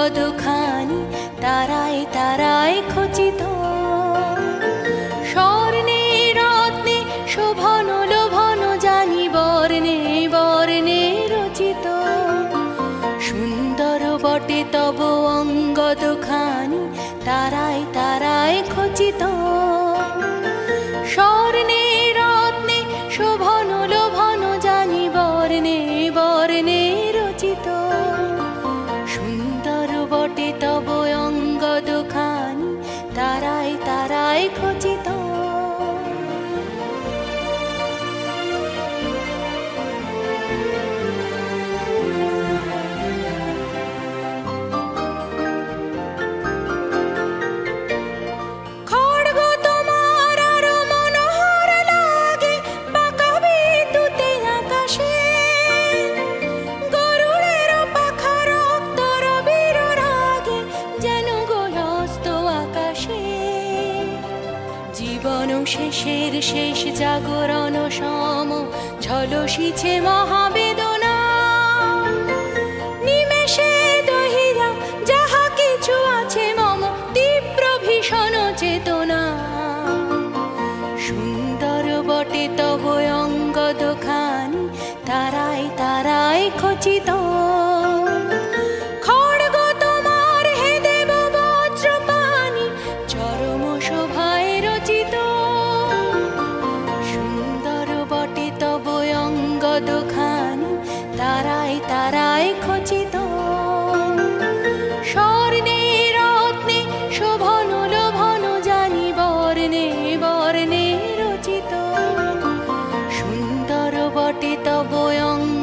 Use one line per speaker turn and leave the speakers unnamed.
কতখানি তারাই তারায় খচিত। স্বর্ণে, রত্নে, শোভন, লোভন জানি বর্ণে বর্ণে রচিত। সুন্দর বটে তব অঙ্গদখানি তারাই তারাই খচিত। জীবন শেষের শেষ জাগরণ সম ঝলসিছে মহাবেদনা। নিমেষে দহিরা যাহা কিছু আছে মম, তীব্র ভীষণ চেতনা। সুন্দর বটে তব অঙ্গ দোখানি তারাই তারাই খচিত দোখানি তারাই তারাই খচিত। স্বর্ণে রত্নে শোভন, লোভন জানি বর্ণে বর্ণে রচিত। সুন্দর বটে তব অঙ্গ